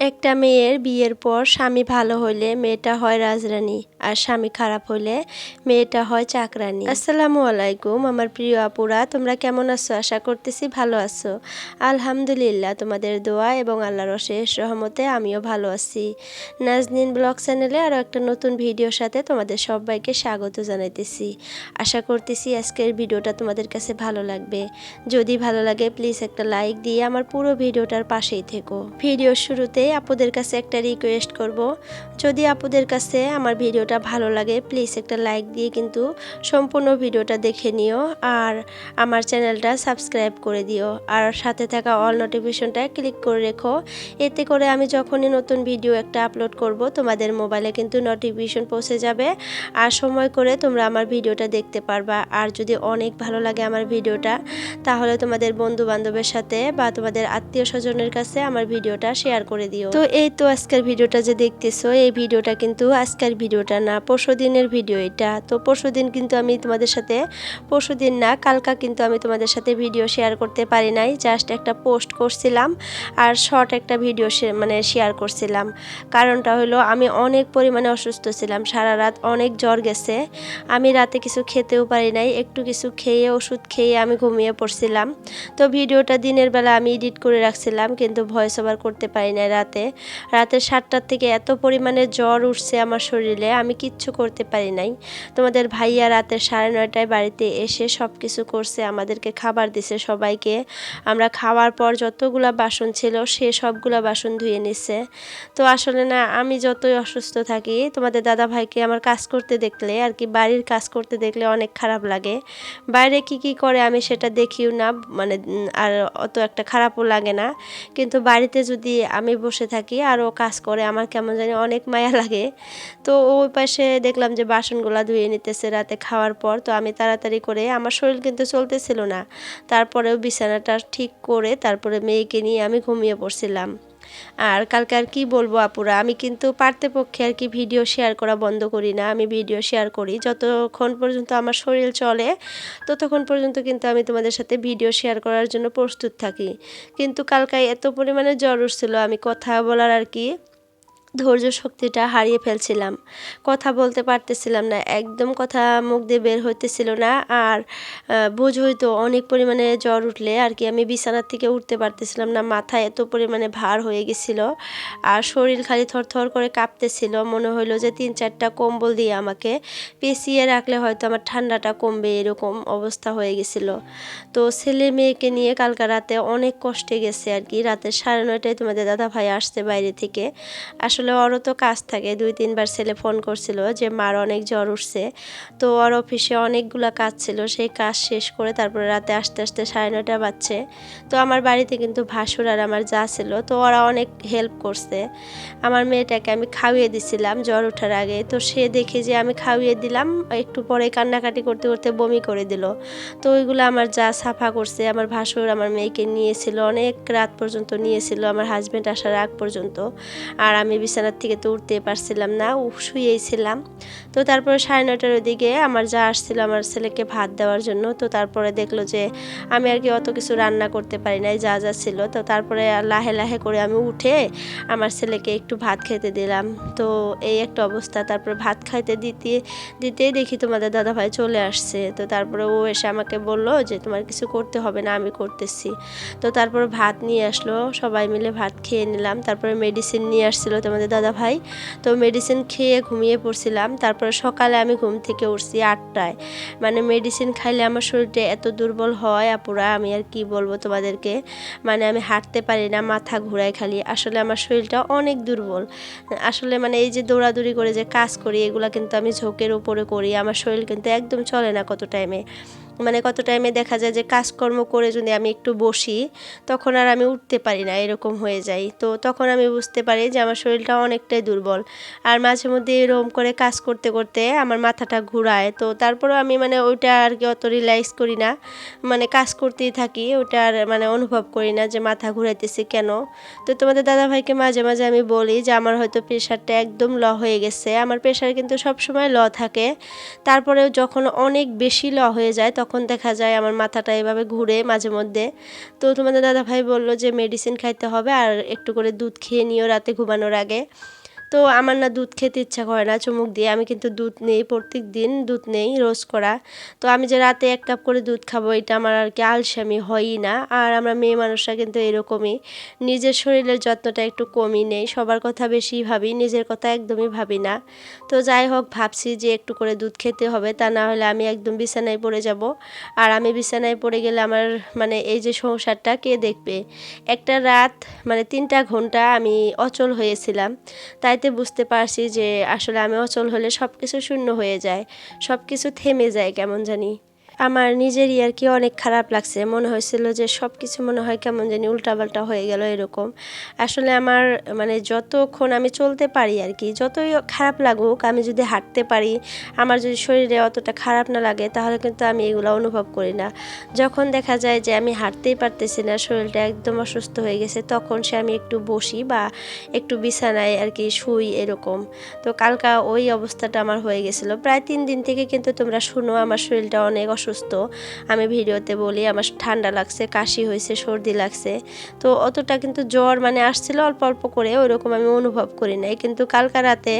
é একটা মেয়ের বিয়ের পর স্বামী ভালো হইলে মেয়েটা হয় রাজরানী আর স্বামী খারাপ হইলে মেয়েটা হয় চাকরানী। আসসালামু আলাইকুম আমার প্রিয় আপুরা, তোমরা কেমন আছো? আশা করতেছি ভালো আছো। আলহামদুলিল্লাহ, তোমাদের দোয়া এবং আল্লাহর অশেষ রহমতে আমিও ভালো আছি। নাজনিন ব্লগ চ্যানেলে আরও একটা নতুন ভিডিওর সাথে তোমাদের সবাইকে স্বাগত জানাইতেছি। আশা করতেছি আজকের ভিডিওটা তোমাদের কাছে ভালো লাগবে। যদি ভালো লাগে, প্লিজ একটা লাইক দিয়ে আমার পুরো ভিডিওটার পাশেই থেকো। ভিডিওর শুরুতে আপুদের কাছে একটা রিকোয়েস্ট করব। যদি আপুদের কাছে আমার ভিডিওটা ভালো লাগে প্লিজ একটা লাইক দিয়ে কিন্তু সম্পূর্ণ ভিডিওটা দেখে নিও আর আমার চ্যানেলটা সাবস্ক্রাইব করে দিও। আর সাথে থাকা অল নোটিফিকেশনটা ক্লিক করে রেখো। এতে করে আমি যখনই নতুন ভিডিও একটা আপলোড করব, তোমাদের মোবাইলে কিন্তু নোটিফিকেশন পৌঁছে যাবে। আর সময় করে তোমরা আমার ভিডিওটা দেখতে পারবা। আর যদি অনেক ভালো লাগে আমার ভিডিওটা, তাহলে তোমাদের বন্ধু বান্ধবের সাথে বা তোমাদের আত্মীয় স্বজনের কাছে আমার ভিডিওটা শেয়ার করে দিও। তো এই তো আজকের ভিডিওটা যে দেখতেছো, এই ভিডিওটা কিন্তু আজকের ভিডিওটা না, পরশু দিনের ভিডিও এটা। তো পরশু দিন কিন্তু আমি তোমাদের সাথে, পরশু দিন না, কালকা কিন্তু আমি তোমাদের সাথে ভিডিও শেয়ার করতে পারি নাই। জাস্ট একটা পোস্ট করছিলাম আর শর্ট একটা ভিডিও মানে শেয়ার করছিলাম। কারণটা হলো আমি অনেক পরিমাণে অসুস্থ ছিলাম, সারা রাত অনেক জ্বর গেছে। আমি রাতে কিছু খেতেও পারি নাই, একটু কিছু খেয়ে, ওষুধ খেয়ে আমি ঘুমিয়ে পড়ছিলাম। তো ভিডিওটা দিনের বেলা আমি এডিট করে রাখছিলাম, কিন্তু ভয়েস ওভার করতে পারি নাই রাতে। রাতে সাতটার থেকে এত পরিমাণে জ্বর উঠছে আমার শরীরে, আমি কিচ্ছু করতে পারি নাই। তোমাদের ভাইয়া রাতে সাড়ে নয়টায় বাড়িতে এসে সব কিছু করছে, আমাদেরকে খাবার দিছে সবাইকে। আমরা খাওয়ার পর যতগুলা বাসন ছিল, সে সবগুলা বাসন ধুয়ে নিছে। তো আসলে না, আমি যতই অসুস্থ থাকি, তোমাদের দাদা ভাইকে আমার কাজ করতে দেখলে, আর কি বাড়ির কাজ করতে দেখলে অনেক খারাপ লাগে। বাইরে কি কি করে আমি সেটা দেখিও না মানে আর অত একটা খারাপও লাগে না। কিন্তু বাড়িতে যদি আমি বসে থাকি আর ও কাজ করে। আমার কেমন জানি অনেক মায়া লাগে। তো ওই পাশে দেখলাম যে বাসনগুলা ধুয়ে নিতেছে রাতে খাওয়ার পর। তো আমি তাড়াতাড়ি করে, আমার শরীর কিন্তু চলতেছিল না। তারপরেও বিছানাটা ঠিক করে, তারপরে মেয়েকে নিয়ে আমি ঘুমিয়ে পড়ছিলাম। আর কালকে আর কি বলব আপুরা? আমি কিন্তু পারতে পক্ষে আর কি ভিডিও শেয়ার করা বন্ধ করি না। আমি ভিডিও শেয়ার করি। যতক্ষণ পর্যন্ত আমার শরীর চলে, ততক্ষণ পর্যন্ত কিন্তু আমি তোমাদের সাথে ভিডিও শেয়ার করার জন্য প্রস্তুত থাকি। কিন্তু কালকে এত পরিমাণে জ্বর উঠছিল, আমি কথা বলার আর কি ধৈর্য শক্তিটা হারিয়ে ফেলছিলাম। কথা বলতে পারতেছিলাম না, একদম কথা মুখ দিয়ে বের হইতেছিল না। আর বোঝ হইতো অনেক পরিমাণে জ্বর উঠলে আর কি আমি বিছানার থেকে উঠতে পারতেছিলাম না, মাথায় এত পরিমাণে ভার হয়ে গেছিল। আর শরীর খালি থরথর করে কাঁপতেছিল, মনে হইল যে তিন চারটা কম্বল দিয়ে আমাকে পেঁচিয়ে রাখলে হয়তো আমার ঠান্ডাটা কমবে, এরকম অবস্থা হয়ে গেছিল। তো ছেলে মেয়েকে নিয়ে কালকা রাতে অনেক কষ্টে গেছে আর কি, রাতে সাড়ে নয়টায় তোমাদের দাদা ভাই আসছে বাইরে থেকে। আসলে আসলে ওরও তো কাজ থাকে। দুই, তিনবার ছেলে ফোন করছিল যে, মার অনেক জ্বর উঠছে। তো ওর অফিসে অনেকগুলো কাজ ছিল। সেই কাজ শেষ করে তারপরে রাতে আস্তে আস্তে সাড়ে নটা বাজছে। তো আমার বাড়িতে কিন্তু ভাসুর আর আমার যা ছিল, তো ওরা অনেক হেল্প করছে। আমার মেয়েটাকে আমি খাওয়িয়ে দিছিলাম জ্বর ওঠার আগে। তো সে দেখে যে, আমি খাওয়িয়ে দিলাম, একটু পরে কান্নাকাটি করতে করতে বমি করে দিল। তো ওইগুলো আমার যা সাফা করছে, আমার ভাসুর আমার মেয়েকে নিয়েছিল, অনেক রাত পর্যন্ত নিয়েছিল, আমার হাজব্যান্ড আসার আগ পর্যন্ত। আর আমি বিছানার থেকে তো উঠতে পারছিলাম না শুয়েছিলাম। তো তারপরে সাড়ে নটার ওদিকে আমার যা আসছিল আমার ছেলেকে ভাত দেওয়ার জন্য, তো তারপরে দেখল যে আমি আর কি অত কিছু রান্না করতে পারি নাই, যা যা ছিল। তো তারপরে লাহে লাহে করে আমি উঠে আমার ছেলেকে একটু ভাত খেতে দিলাম। তো এই একটা অবস্থা, তারপরে ভাত খাইতে দিতে দিতেই দেখি তোমাদের দাদাভাই চলে আসছে। তো তারপরে ও এসে আমাকে বলল যে তোমার কিছু করতে হবে না, আমি করতেছি। তো তারপরে ভাত নিয়ে আসলো, সবাই মিলে ভাত খেয়ে নিলাম। তারপরে মেডিসিন নিয়ে আসছিল তোমাদের আমাদের দাদা ভাই। তো মেডিসিন খেয়ে ঘুমিয়ে পড়ছিলাম। তারপরে সকালে আমি ঘুম থেকে উঠছি আটটায়। মানে মেডিসিন খাইলে আমার শরীরটা এত দুর্বল হয় আপুরা, আমি আর কি বলব তোমাদেরকে? মানে আমি হাঁটতে পারি না, মাথা ঘুরাই খালি। আসলে আমার শরীরটা অনেক দুর্বল। আসলে মানে এই যে দৌড়াদৌড়ি করে যে কাজ করি, এগুলো কিন্তু আমি ঝোঁকের উপরে করি। আমার শরীর কিন্তু একদম চলে না কত টাইমে মানে কত টাইমে দেখা যায় যে কাজকর্ম করে যদি আমি একটু বসি, তখন আর আমি উঠতে পারি না, এরকম হয়ে যায়। তো তখন আমি বুঝতে পারি যে আমার শরীরটা অনেকটাই দুর্বল। আর মাঝে মধ্যে এরকম করে কাজ করতে করতে আমার মাথাটা ঘুরায়। তো তারপরেও আমি মানে ওইটা আর কি অত রিল্যাক্স করি না। মানে কাজ করতেই থাকি ওটা আর মানে অনুভব করি না যে মাথা ঘুরাইতেছি কেন। তো তোমাদের দাদাভাইকে মাঝে মাঝে আমি বলি যে আমার হয়তো প্রেশারটা একদম ল হয়ে গেছে। আমার প্রেশার কিন্তু সব সময় ল থাকে। তারপরেও যখন অনেক বেশি ল হয়ে যায়, তখন তখন দেখা যায় আমার মাথাটা এভাবে ঘুরে মাঝে মধ্যে। তো তোমাদের দাদা ভাই বলল যে মেডিসিন খাইতে হবে আর একটু করে দুধ খেয়ে নিও রাতে ঘুমানোর আগে। তো আমার না দুধ খেতে ইচ্ছা করে না, চুমুক দিয়ে। আমি কিন্তু দুধ নেই প্রত্যেক দিন দুধ নেই, রোজ করা। তো আমি যে রাতে এক কাপ করে দুধ খাব, এটা আমার আর কি আলসামি হয়ই না। আর আমরা মেয়ে মানুষরা কিন্তু এরকমই। নিজের শরীরের যত্নটা একটু কমই নেই, সবার কথা বেশি ভাবি, নিজের কথা একদমই ভাবি না। তো যাই হোক, ভাবছি যে একটু করে দুধ খেতে হবে, তা না হলে আমি একদম বিছানায় পড়ে যাব। আর আমি বিছানায় পড়ে গেলে আমার মানে এই যে সংসারটা কে দেখবে? একটা রাত মানে তিনটা ঘণ্টা আমি অচল হয়েছিলাম। তাইতে বুঝতে পারছি যে আসলে আমি অচল হলে সব কিছু শূন্য হয়ে যায় সব কিছু থেমে যায় কেমন জানি। আমার নিজেরই আর কি অনেক খারাপ লাগছে। মনে হয়েছিল যে সব কিছু মনে হয় কেমন জানি উল্টাপাল্টা হয়ে গেল এরকম। আসলে আমার মানে যতক্ষণ আমি চলতে পারি আর কি, যতই খারাপ লাগুক, আমি যদি হাঁটতে পারি, আমার যদি শরীরে অতটা খারাপ না লাগে, তাহলে কিন্তু আমি এগুলো অনুভব করি না। যখন দেখা যায় যে আমি হাঁটতেই পারতেছি না, শরীরটা একদম অসুস্থ হয়ে গেছে, তখন সে আমি একটু বসি বা একটু বিছানায় আর কি শুই এরকম। তো কালকা ওই অবস্থাটা আমার হয়ে গেছিল। প্রায় তিন দিন থেকে কিন্তু তোমরা শুনো, আমার শরীরটা অনেক অসুস্থ আমি ভিডিওতে বলি, আমার ঠান্ডা লাগছে, কাশি হয়েছে, সর্দি লাগছে। তো অতটা কিন্তু জ্বর মানে আসছিল অল্প অল্প করে, ওইরকম আমি অনুভব করি নাই। কিন্তু কালকা রাতে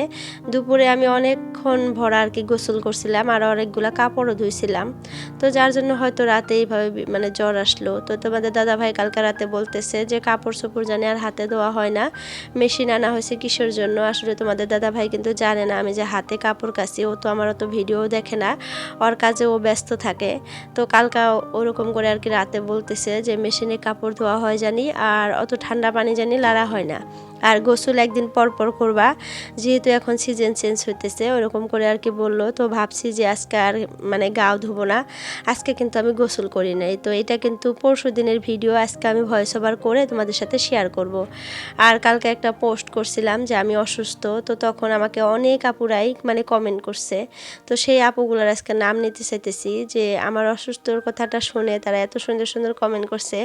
দুপুরে আমি অনেকক্ষণ ভরা আর কি গোসল করছিলাম আর অনেকগুলা কাপড়ও ধুইছিলাম। তো যার জন্য হয়তো রাতে এইভাবে মানে জ্বর আসলো। তো তোমাদের দাদা ভাই কালকা রাতে বলতেছে যে কাপড় চোপড় জানি আর হাতে ধোয়া হয় না, মেশিন আনা হয়েছে কিসের জন্য? আসলে তোমাদের দাদা ভাই কিন্তু জানে না আমি যে হাতে কাপড় কাছি ও তো আমার অত ভিডিও দেখে না। ওর কাজে ও ব্যস্ত থাকে। তো কালকা ওরকম করে আর কি রাতে বলতেছে যে, মেশিনে কাপড় ধোয়া হয় জানি আর অত ঠান্ডা পানি জানি লাড়া হয় না। আর গোসল একদিন পর পর করবা। যেহেতু এখন সিজন চেঞ্জ হইতেছে, ওরকম করে আর কি বলল। তো ভাবছি যে আজকে আর মানে গাও ধুবো না। আজকে কিন্তু আমি গোসল করি নাই। তো এটা কিন্তু পরশু দিনের ভিডিও আজকে আমি ভয়েস ওভার করে তোমাদের সাথে শেয়ার করব। আর কালকে একটা পোস্ট করছিলাম যে আমি অসুস্থ। তো তখন আমাকে অনেক আপুরাই মানে কমেন্ট করছে। তো সেই আপুগুলোর আজকে নাম নিতে চাইতেছি যে, আমার অসুস্থর কথাটা শুনে তারা এত সুন্দর সুন্দর কমেন্ট করছে।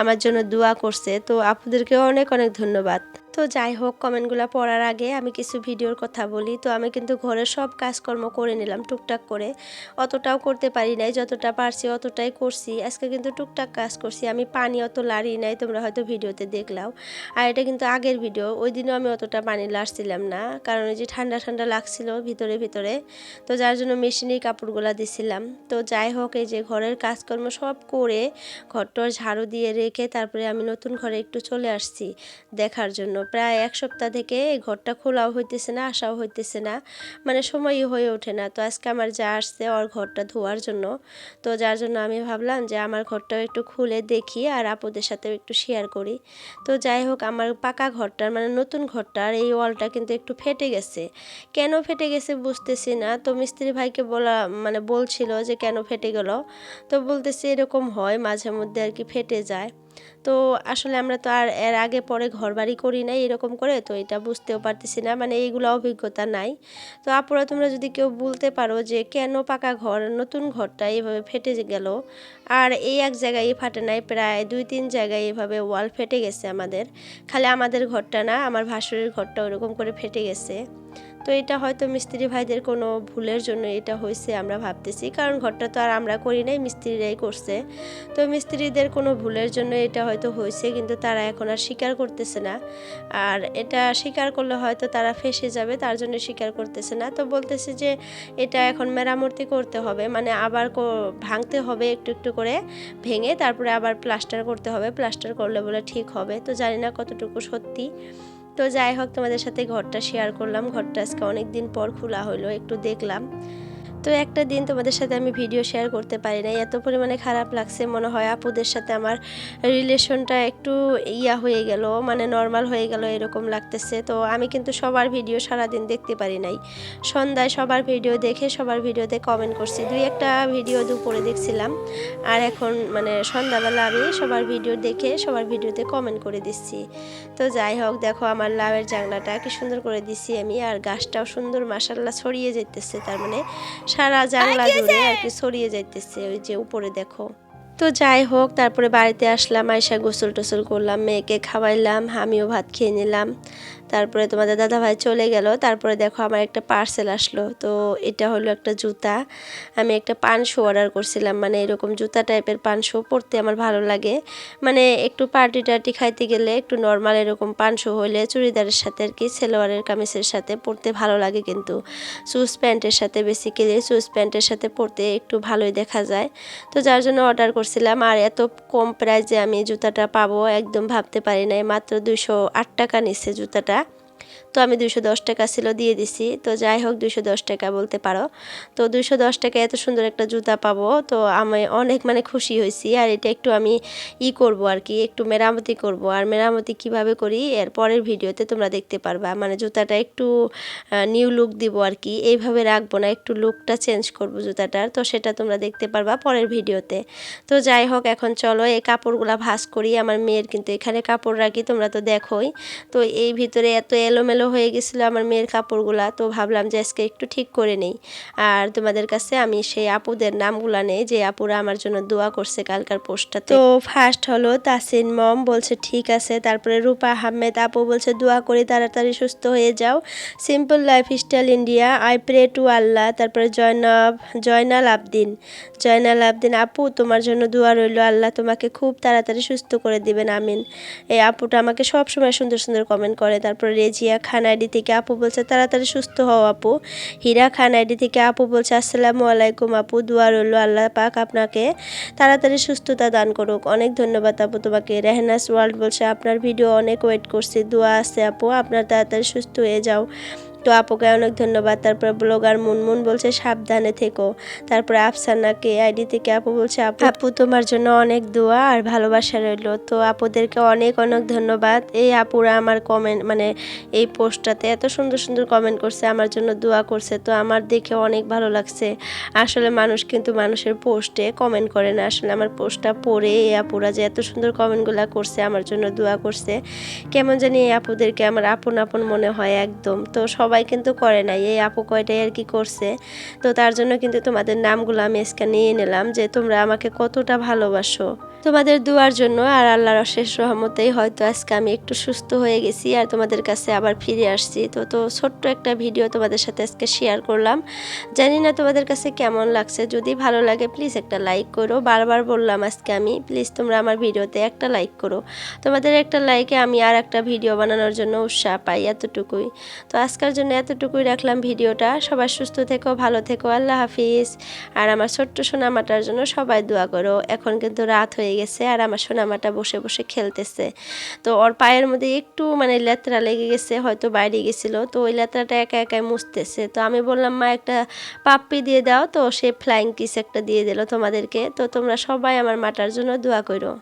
আমার জন্য দোয়া করছে। তো আপুদেরকেও অনেক অনেক ধন্যবাদ। তো যাই হোক, কমেন্টগুলো পড়ার আগে আমি কিছু ভিডিওর কথা বলি। তো আমি কিন্তু ঘরের সব কাজকর্ম করে নিলাম টুকটাক করে। অতটাও করতে পারি নাই, যতটা পারছি অতটাই করছি। আজকে কিন্তু টুকটাক কাজ করছি। আমি পানি অত লাড়ি নাই, তোমরা হয়তো ভিডিওতে দেখলাও। আর এটা কিন্তু আগের ভিডিও, ওই দিনও আমি অতটা পানি লাড়ছিলাম না। কারণ ওই যে ঠান্ডা ঠান্ডা লাগছিল ভিতরে ভিতরে। তো যার জন্য মেশিনেই কাপড়গুলো দিছিলাম। তো যাই হোক, এই যে ঘরের কাজকর্ম সব করে ঘরটর ঝাড়ু দিয়ে রেখে তারপরে আমি নতুন ঘরে একটু চলে আসছি দেখার জন্য। প্রায় এক সপ্তাহ থেকে এই ঘরটা খোলাও হইতেছে না, আসাও হইতেছে না। মানে সময়ই হয়ে ওঠে না। তো আজকে আমার যা আসছে ওর ঘরটা ধোয়ার জন্য। তো যার জন্য আমি ভাবলাম যে আমার ঘরটাও একটু খুলে দেখি আর আপুদের সাথেও একটু শেয়ার করি। তো যাই হোক, আমার পাকা ঘরটার মানে নতুন ঘরটার এই ওয়ালটা কিন্তু একটু ফেটে গেছে। কেন ফেটে গেছে বুঝতেছি না। তো মিস্ত্রি ভাইকে বলা মানে বলছিল যে কেন ফেটে গেল। তো বলতেছি এরকম হয়, মাঝে মধ্যে আর কি ফেটে যায়। তো আসলে আমরা তো আর এর আগে পরে ঘর বাড়ি করি নাই এরকম করে, তো এটা বুঝতেও পারতেছি না মানে এইগুলো অভিজ্ঞতা নাই। তো আপুরা তোমরা যদি কেউ বলতে পারো যে কেন পাকা ঘর, নতুন ঘরটা এইভাবে ফেটে গেল, আর এই এক জায়গায় ফাটে নাই প্রায় দুই তিন জায়গায় এভাবে ওয়াল ফেটে গেছে আমাদের, খালি আমাদের ঘরটা না, আমার ভাসুরের ঘরটা ওরকম করে ফেটে গেছে। তো এটা হয়তো মিস্ত্রি ভাইদের কোনো ভুলের জন্য এটা হয়েছে আমরা ভাবতেছি, কারণ ঘরটা তো আর আমরা করি নাই, মিস্ত্রিরাই করছে। তো মিস্ত্রিদের কোনো ভুলের জন্য এটা হয়তো হয়েছে, কিন্তু তারা এখন আর স্বীকার করতেছে না। আর এটা স্বীকার করলে হয়তো তারা ফেসে যাবে, তার জন্য স্বীকার করতেছে না। তো বলতেছে যে এটা এখন মেরামতি করতে হবে মানে আবার ভাঙতে হবে একটু একটু করে ভেঙে, তারপরে আবার প্লাস্টার করতে হবে। প্লাস্টার করলে বলে ঠিক হবে। তো জানি না কতটুকু সত্যি। তো যাই হোক, তোমাদের সাথে ঘরটা শেয়ার করলাম। ঘরটা আজকে অনেক দিন পর খোলা হলো একটু দেখলাম। তো একটা দিন তোমাদের সাথে আমি ভিডিও শেয়ার করতে পারি নাই। এত পরিমাণে খারাপ লাগছে, মনে হয় আপুদের সাথে আমার রিলেশনটা একটু ইয়া হয়ে গেল মানে নর্মাল হয়ে গেল, এরকম লাগতেছে। তো আমি কিন্তু সবার ভিডিও সারাদিন দেখতে পারি নাই। সন্ধ্যায় সবার ভিডিও দেখে, সবার ভিডিওতে কমেন্ট করছি। দুই একটা ভিডিও দুপুরে দেখছিলাম, আর এখন মানে সন্ধ্যাবেলা আমি সবার ভিডিও দেখে, সবার ভিডিওতে কমেন্ট করে দিচ্ছি। তো যাই হোক, দেখো আমার লাভের জানলাটা কি সুন্দর করে দিছি আমি, আর গাছটাও সুন্দর মাসাল্লাহ ছড়িয়ে যেতেছে তার মানে সারা জানলা জুড়ে আর কি ছড়িয়ে যাইতেছে ওই যে উপরে দেখো। তো যাই হোক, তারপরে বাড়িতে আসলাম আয়সা গোসল টোসল করলাম, মেয়েকে খাওয়াইলাম, আমিও ভাত খেয়ে নিলাম। তারপরে তোমাদের দাদা ভাই চলে গেল, তারপরে দেখো আমার একটা পার্সেল আসলো, তো এটা হলো একটা জুতা। আমি একটা পান শু অর্ডার করছিলাম মানে এরকম জুতা টাইপের পান শু পরতে আমার ভালো লাগে। মানে একটু পার্টি টার্টি খাইতে গেলে একটু নর্মাল এরকম পান শু হলে চুড়িদারের সাথে আর কি, সেলোয়ারের কামিজের সাথে পরতে ভালো লাগে কিন্তু। সুজ প্যান্টের সাথে বেসিক্যালি সুজ প্যান্টের সাথে পরতে একটু ভালোই দেখা যায়। তো যার জন্য অর্ডার করছিলাম আর এত কম প্রাইসে আমি জুতাটা পাবো, একদম ভাবতে পারি নাই। মাত্র দুশো আট টাকা নিচ্ছে জুতাটা। তো আমি দুশো দশ টাকা ছিল, দিয়ে দিছি। তো যাই হোক দুশো দশ টাকা বলতে পারো। তো দুশো দশ টাকা এত সুন্দর একটা জুতা পাবো, তো আমি অনেক মানে খুশি হয়েছি। আর এটা একটু আমি ই করব আর কি, একটু মেরামতি করব। আর মেরামতি কীভাবে করি, এর পরের ভিডিওতে তোমরা দেখতে পারবা। মানে জুতাটা একটু নিউ লুক দিব আর কি। এইভাবে রাখব না, একটু লুকটা চেঞ্জ করব জুতাটার। তো সেটা তোমরা দেখতে পারবা পরের ভিডিওতে। তো যাই হোক, এখন চলো এই কাপড়গুলা ভাস করি। আমার মেয়ের কিন্তু এখানে কাপড় রাখি, তোমরা তো দেখোই। তো এই ভিতরে এত এলোমেলো হয়ে গেছিল আমার মেয়ের কাপড়গুলা, তো ভাবলাম যে আজকে একটু ঠিক করে নেই। আর তোমাদের কাছে আমি সেই আপুদের নামগুলা নেই, যে আপুরা আমার জন্য দোয়া করছে কালকার পোস্টটা তো ফার্স্ট হলো তাসিন মম বলছে, ঠিক আছে। তারপরে রূপা আহমেদ আপু বলছে, দোয়া করে, তাড়াতাড়ি সুস্থ হয়ে যাও। Simple lifestyle India I pray to আল্লাহ তারপরে জয়নব, জয়নাল আবদিন। জয়নাল আবদিন, আপু, তোমার জন্য দোয়া রইল। আল্লাহ তোমাকে খুব তাড়াতাড়ি সুস্থ করে দিবেন। আমিন। এই আপুটা আমাকে সব সময় সুন্দর সুন্দর কমেন্ট করে। তারপর রেজিয়া খান আইডি থেকে আপু বলছে, তাড়াতাড়ি সুস্থ হও আপু। হীরা খান আইডি থেকে আপু বলছে, আসসালামু আলাইকুম আপু দুয়ার রইল আল্লাহ পাক আপনাকে তাড়াতাড়ি সুস্থতা দান করুক। অনেক ধন্যবাদ আপু তোমাকে। রেহনাস ওয়ার্ল্ড বলছে, আপনার ভিডিও অনেক ওয়েট করছি, দোয়া আছে আপু, আপনার তাড়াতাড়ি সুস্থ হয়ে যাও। তো আপুকে অনেক ধন্যবাদ। তারপর ব্লগার মুনমুন বলছে, সাবধানে থেকো। তারপরে আফসানাকে আইডি থেকে আপু বলছে, আপু আপু, তোমার জন্য অনেক দোয়া আর ভালোবাসা রইল। তো আপুদেরকে অনেক অনেক ধন্যবাদ। এই আপুরা আমার কমেন্ট মানে এই পোস্টটাতে এত সুন্দর সুন্দর কমেন্ট করছে, আমার জন্য দোয়া করছে। তো আমার দেখে অনেক ভালো লাগছে। আসলে মানুষ কিন্তু মানুষের পোস্টে কমেন্ট করে না। আসলে আমার পোস্টটা পড়ে এই আপুরা যে এত সুন্দর কমেন্টগুলো করছে, আমার জন্য দোয়া করছে। কেমন জানি এই আপুদেরকে আমার আপন আপন মনে হয় একদম। তো সবাই সবাই কিন্তু করে নাই। এই আপু কয়টাই আর কি করছে। তো তার জন্য কিন্তু তোমাদের নামগুলো আমি স্ক্যান নিয়ে নিলাম যে তোমরা আমাকে কতটা ভালোবাসো। তোমাদের দুয়ার জন্য আর আল্লাহর অশেষ রহমতেই হয়তো আজকে আমি একটু সুস্থ হয়ে গেছি আর তোমাদের কাছে আবার ফিরে আসছি। তো তো ছোট্ট একটা ভিডিও তোমাদের সাথে আজকে শেয়ার করলাম। জানি না তোমাদের কাছে কেমন লাগছে। যদি ভালো লাগে প্লিজ একটা লাইক করো। বারবার বললাম আজকে আমি প্লিজ তোমরা আমার ভিডিওতে একটা লাইক করো। তোমাদের একটা লাইকে আমি আর একটা ভিডিও বানানোর জন্য উৎসাহ পাই এতটুকুই। তো আজকের জন্য এতটুকুই রাখলাম ভিডিওটা। সবাই সুস্থ থেকো, ভালো থেকো। আল্লাহ হাফিজ। আর আমার ছোট্ট সোনামাটার জন্য সবাই দোয়া করো। এখন কিন্তু রাত গেছে আর আমার সোনামাটা বসে বসে খেলতেছে। তো ওর পায়ের মধ্যে একটু মানে লেতরা লেগে গেছে, হয়তো বাইরে গেছিল। তো ওই লেতরাটা একা একাই মুছতেছে। তো আমি বললাম, মা, একটা পাপ্পি দিয়ে দাও। তো সে ফ্লাইং কিস একটা দিয়ে দিল তোমাদেরকে। তো তোমরা সবাই আমার মাটার জন্য দোয়া করো